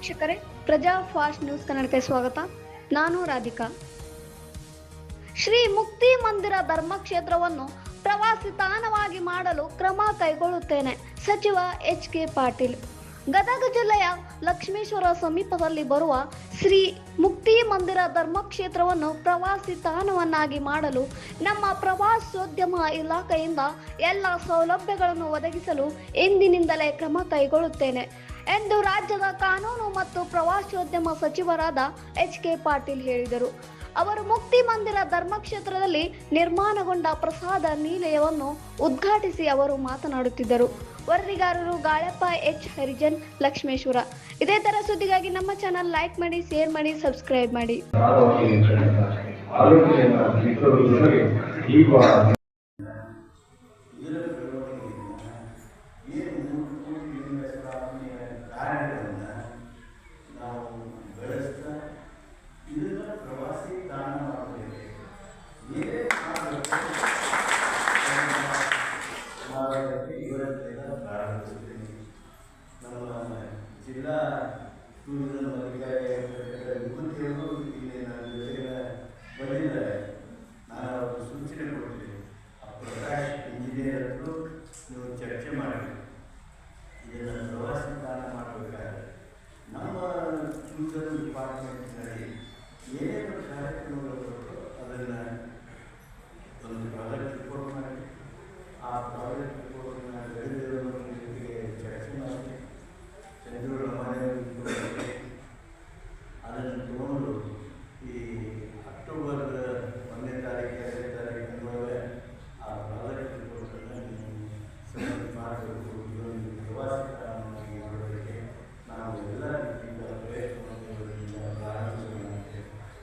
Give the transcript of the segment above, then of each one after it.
ವೀಕ್ಷಕರೇ, ಪ್ರಜಾ fast news ಕನ್ನಡಕ್ಕೆ ಸ್ವಾಗತ. ನಾನು ರಾಧಿಕಾ. ಶ್ರೀ ಮುಕ್ತಿ ಮಂದಿರ ಧರ್ಮಕ್ಷೇತ್ರವನ್ನು ಪ್ರವಾಸಿ ತಾಣವಾಗಿ ಮಾಡಲು ಕ್ರಮ ಕೈಗೊಳ್ಳುತ್ತೇನೆ, ಸಚಿವ ಎಚ್ ಕೆ ಪಾಟೀಲ್. ಗದಗ ಜಿಲ್ಲೆಯ ಲಕ್ಷ್ಮೇಶ್ವರ ಸಮೀಪದಲ್ಲಿ ಬರುವ ಶ್ರೀ ಮುಕ್ತಿ ಮಂದಿರ ಧರ್ಮಕ್ಷೇತ್ರವನ್ನು ಪ್ರವಾಸಿ ತಾಣವನ್ನಾಗಿ ಮಾಡಲು ನಮ್ಮ ಪ್ರವಾಸೋದ್ಯಮ ಇಲಾಖೆಯಿಂದ ಎಲ್ಲ ಸೌಲಭ್ಯಗಳನ್ನು ಒದಗಿಸಲು ಎಂದಿನಿಂದಲೇ ಕ್ರಮ ಕೈಗೊಳ್ಳುತ್ತೇನೆ. ಎಂದು ರಾಜ್ಯದ ಕಾನೂನು ಮತ್ತು ಪ್ರವಾಸೋದ್ಯಮ ಸಚಿವರಾದ ಎಚ್ ಕೆ ಪಾಟೀಲ್ ಹೇಳಿದರು. ಅವರು ಮುಕ್ತಿ ಮಂದಿರ ಧರ್ಮಕ್ಷೇತ್ರದಲ್ಲಿ ನಿರ್ಮಾಣಗೊಂಡ ಪ್ರಸಾದ ನಿಲಯವನ್ನು ಉದ್ಘಾಟಿಸಿ ಅವರು ಮಾತನಾಡುತ್ತಿದ್ದರು. ವರದಿಗಾರರು ಗಾಳಪ್ಪ, ಎಚ್ ಹರಿಜನ್, ಲಕ್ಷ್ಮೇಶ್ವರ. ಇದೇ ತರ ಸುದ್ದಿಗಾಗಿ ನಮ್ಮ ಚಾನಲ್ ಲೈಕ್ ಮಾಡಿ ಶೇರ್ ಮಾಡಿ ಸಬ್ಸ್ಕ್ರೈಬ್ ಮಾಡಿ. ಜಿಲ್ಲಾ ಟೂರಿಸಂ ಅಧಿಕಾರಿ ವಿಭೂತಿಯವರು ಇಲ್ಲಿ ನನ್ನ ನಾನು ಸೂಚನೆ ಕೊಡ್ತೀನಿ. ಆ ನೀವು ಚರ್ಚೆ ಮಾಡಿ ಇದನ್ನು ಪ್ರವಾಸಿ ತಾಣ ಮಾಡಬೇಕಾದ್ರೆ ನಮ್ಮ ಟೂರಿಸಂ ಡಿಪಾರ್ಟ್ಮೆಂಟ್ನಲ್ಲಿ ಏನೇನು ಕಾರ್ಯಕ್ರಮಗಳು ಅದನ್ನು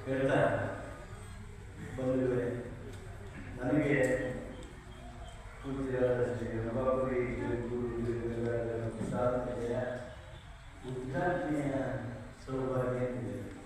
ಹೇಳ್ತಾ ಬಂದಿವೆ ನನಗೆ ಪೂಜ್ಯರಾದ ಶ್ರೀ ನವಾಬುರಿ ಗುರು ಸಾಧನೆಯ ಉದ್ಘಾಟನೆಯ ಸೌಭಾಗ್ಯ ನೀಡಿದೆ